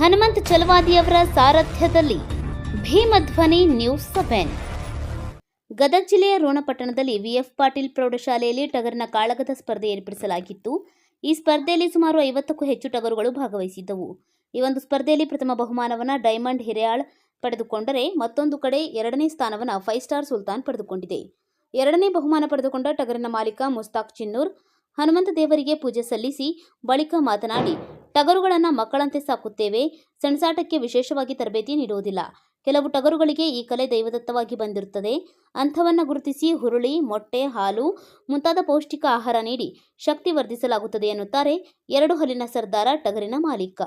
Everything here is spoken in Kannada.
ಹನುಮಂತ್ ಚಲವಾದಿಯವರ ಸಾರಥ್ಯದಲ್ಲಿ ಭೀಮಧ್ವನಿ ನ್ಯೂಸ್ ಸೆವೆನ್. ಗದಗ ಜಿಲ್ಲೆಯ ರೋಣಪಟ್ಟಣದಲ್ಲಿ ವಿಎಫ್ ಪಾಟೀಲ್ ಪ್ರೌಢಶಾಲೆಯಲ್ಲಿ ಟಗರಿನ ಕಾಳಗದ ಸ್ಪರ್ಧೆ ಏರ್ಪಡಿಸಲಾಗಿತ್ತು. ಈ ಸ್ಪರ್ಧೆಯಲ್ಲಿ ಸುಮಾರು ಐವತ್ತಕ್ಕೂ ಹೆಚ್ಚು ಟಗರುಗಳು ಭಾಗವಹಿಸಿದ್ದವು. ಈ ಒಂದು ಸ್ಪರ್ಧೆಯಲ್ಲಿ ಪ್ರಥಮ ಬಹುಮಾನವನ್ನು ಡೈಮಂಡ್ ಹಿರೆಯಾಳ್ ಪಡೆದುಕೊಂಡರೆ ಮತ್ತೊಂದು ಕಡೆ ಎರಡನೇ ಸ್ಥಾನವನ್ನು ಫೈವ್ ಸ್ಟಾರ್ ಸುಲ್ತಾನ್ ಪಡೆದುಕೊಂಡಿದೆ. ಎರಡನೇ ಬಹುಮಾನ ಪಡೆದುಕೊಂಡ ಟಗರಿನ ಮಾಲೀಕ ಮುಸ್ತಾಕ್ ಚಿನ್ನೂರ್, ಹನುಮಂತ ದೇವರಿಗೆ ಪೂಜೆ ಸಲ್ಲಿಸಿ ಬಳಿಕ ಮಾತನಾಡಿ ಟಗರುಗಳನ್ನು ಮಕ್ಕಳಂತೆ ಸಾಕುತ್ತೇವೆ. ಸೆಣಸಾಟಕ್ಕೆ ವಿಶೇಷವಾಗಿ ತರಬೇತಿ ನೀಡುವುದಿಲ್ಲ. ಕೆಲವು ಟಗರುಗಳಿಗೆ ಈ ಕಲೆ ದೈವದತ್ತವಾಗಿ ಬಂದಿರುತ್ತದೆ. ಅಂಥವನ್ನು ಗುರುತಿಸಿ ಹುರುಳಿ, ಮೊಟ್ಟೆ, ಹಾಲು, ಮುಂತಾದ ಪೌಷ್ಟಿಕ ಆಹಾರ ನೀಡಿ ಶಕ್ತಿ ವರ್ಧಿಸಲಾಗುತ್ತದೆ ಎನ್ನುತ್ತಾರೆ ಎರಡು ಹಲ್ಲಿನ ಸರ್ದಾರ ಟಗರಿನ ಮಾಲೀಕ.